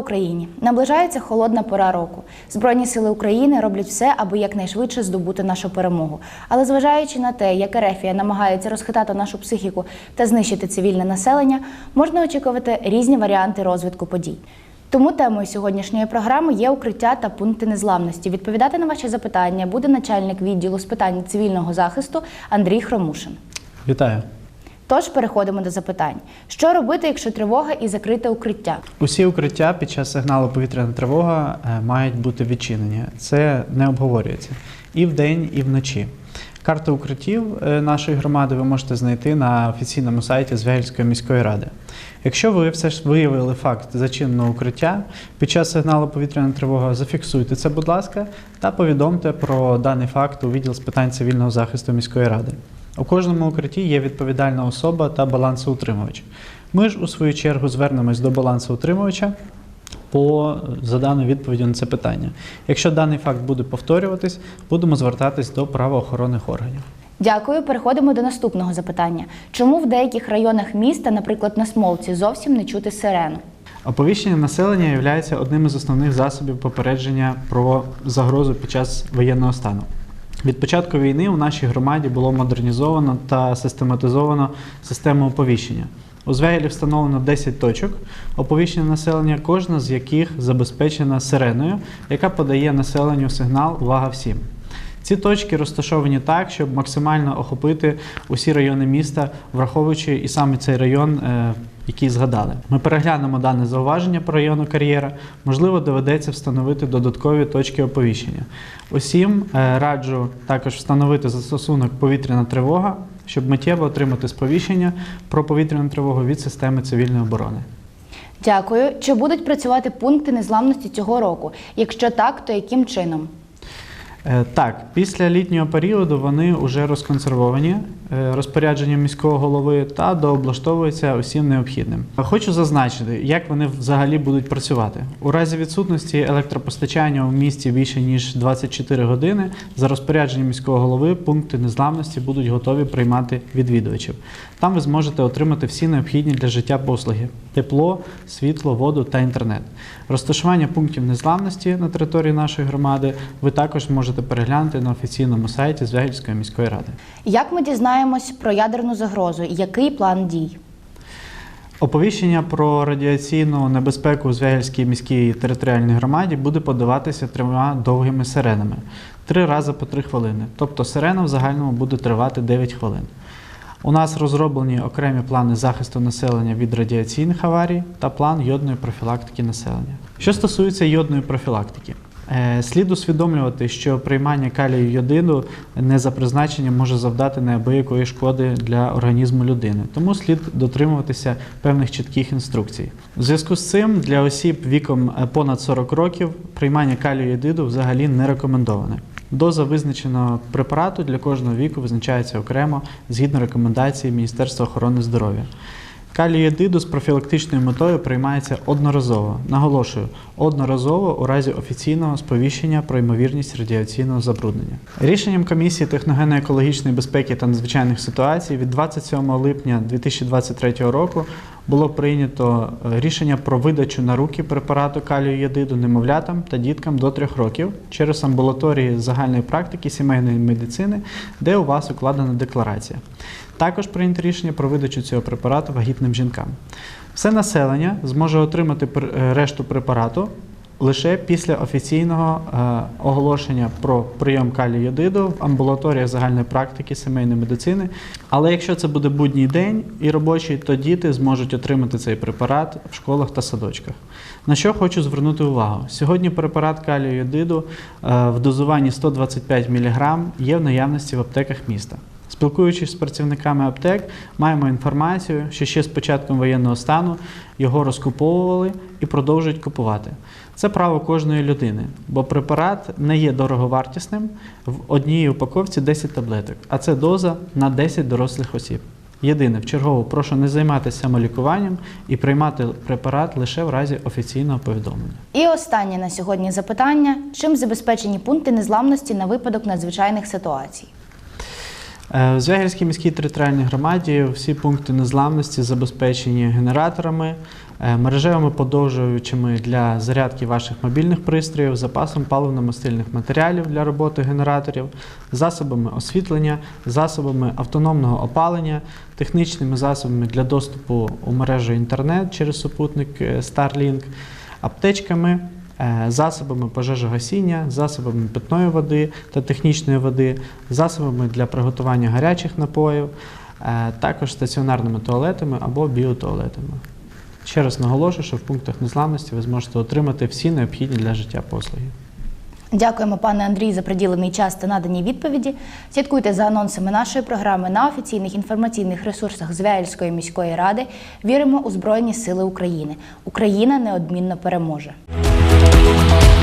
Україні! Наближається холодна пора року. Збройні сили України роблять все, аби якнайшвидше здобути нашу перемогу. Але зважаючи на те, як Ерефія намагається розхитати нашу психіку та знищити цивільне населення, можна очікувати різні варіанти розвитку подій. Тому темою сьогоднішньої програми є укриття та пункти незламності. Відповідати на ваші запитання буде начальник відділу з питань цивільного захисту Андрій Хромушин. Вітаю! Тож переходимо до запитань: що робити, якщо тривога і закрите укриття? Усі укриття під час сигналу повітряна тривога е, мають бути відчинені. Це не обговорюється і вдень, і вночі. Карти укриттів е, нашої громади ви можете знайти на офіційному сайті Звягільської міської ради. Якщо ви все ж виявили факт зачиненого укриття під час сигналу повітряна тривога, зафіксуйте це, будь ласка, та повідомте про даний факт у відділ з питань цивільного захисту міської ради. У кожному укритті є відповідальна особа та балансоутримувач. Ми ж у свою чергу звернемось до балансоутримувача по за даною відповіддю на це питання. Якщо даний факт буде повторюватись, будемо звертатись до правоохоронних органів. Дякую. Переходимо до наступного запитання. Чому в деяких районах міста, наприклад, на Смолці, зовсім не чути сирену? Оповіщення населення є одним із основних засобів попередження про загрозу під час воєнного стану. Від початку війни у нашій громаді було модернізовано та систематизовано систему оповіщення. У Звягелі встановлено 10 точок оповіщення населення, кожна з яких забезпечена сиреною, яка подає населенню сигнал Увага всім. Ці точки розташовані так, щоб максимально охопити усі райони міста, враховуючи і саме цей район, який згадали. Ми переглянемо дане зауваження по району кар'єра. Можливо, доведеться встановити додаткові точки оповіщення. Усім е, раджу також встановити застосунок повітряна тривога, щоб миттєво отримати сповіщення про повітряну тривогу від системи цивільної оборони. Дякую. Чи будуть працювати пункти незламності цього року? Якщо так, то яким чином? Е, Так, після літнього періоду вони вже розконсервовані е, розпорядженням міського голови та дооблаштовуються усім необхідним. Хочу зазначити, як вони взагалі будуть працювати. У разі відсутності електропостачання у місті більше ніж 24 години за розпорядженням міського голови пункти незламності будуть готові приймати відвідувачів. Там ви зможете отримати всі необхідні для життя послуги: тепло, світло, воду та інтернет. Розташування пунктів незламності на території нашої громади ви також можете переглянути на офіційному сайті Звягільської міської ради. Як ми дізнаємось про ядерну загрозу? Який план дій? Оповіщення про радіаційну небезпеку у Звягільській міській територіальній громаді буде подаватися трьома довгими сиренами три рази по три хвилини. Тобто сирена в загальному буде тривати 9 хвилин. У нас розроблені окремі плани захисту населення від радіаційних аварій та план йодної профілактики населення. Що стосується йодної профілактики, слід усвідомлювати, що приймання калію йодину не за призначенням може завдати неабиякої шкоди для організму людини, тому слід дотримуватися певних чітких інструкцій. У зв'язку з цим для осіб віком е, понад 40 років приймання калію йодиду взагалі не рекомендоване. Доза визначеного препарату для кожного віку визначається окремо згідно рекомендацій Міністерства охорони здоров'я. Калієдиду з профілактичною метою приймається одноразово. Наголошую, одноразово у разі офіційного сповіщення про ймовірність радіаційного забруднення. Рішенням комісії техногенно-екологічної безпеки та надзвичайних ситуацій від 27 липня 2023 року було прийнято е, рішення про видачу на руки препарату калію єдиду немовлятам та діткам до 3 років через амбулаторії загальної практики сімейної медицини, де у вас укладена декларація. Також прийнято рішення про видачу цього препарату вагітним жінкам. Все населення зможе отримати е, решту препарату лише після офіційного е, оголошення про прийом калію йодиду в амбулаторіях загальної практики сімейної медицини. Але якщо це буде будній день і робочий, то діти зможуть отримати цей препарат в школах та садочках. На що хочу звернути увагу? Сьогодні препарат калію йодиду е, в дозуванні 125 мг є в наявності в аптеках міста. Спілкуючись з працівниками аптек, маємо інформацію, що ще з початком воєнного стану його розкуповували і продовжують купувати. Це право кожної людини, бо препарат не є дороговартісним. В одній упаковці 10 таблеток, а це доза на 10 дорослих осіб. Єдине, в чергову прошу не займатися самолікуванням і приймати препарат лише в разі офіційного повідомлення. І останнє на сьогодні запитання: чим забезпечені пункти незламності на випадок надзвичайних ситуацій? Е, В Звягельській міській територіальній громаді всі пункти незламності забезпечені генераторами, е, мережевими подовжувачами для зарядки ваших мобільних пристроїв, запасом паливно-мастильних матеріалів для роботи генераторів, засобами освітлення, засобами автономного опалення, технічними засобами для доступу у мережу інтернет через супутник е, Starlink, аптечками. Е, Засобами пожежогасіння, засобами питної води та технічної води, засобами для приготування гарячих напоїв, е, також стаціонарними туалетами або біотуалетами. Ще раз наголошую, що в пунктах незламності ви зможете отримати всі необхідні для життя послуги. Дякуємо, пане Андрій, за приділений час та надані відповіді. Слідкуйте за анонсами нашої програми на офіційних інформаційних ресурсах Звягельської міської ради. Віримо у Збройні Сили України. Україна неодмінно переможе. Thank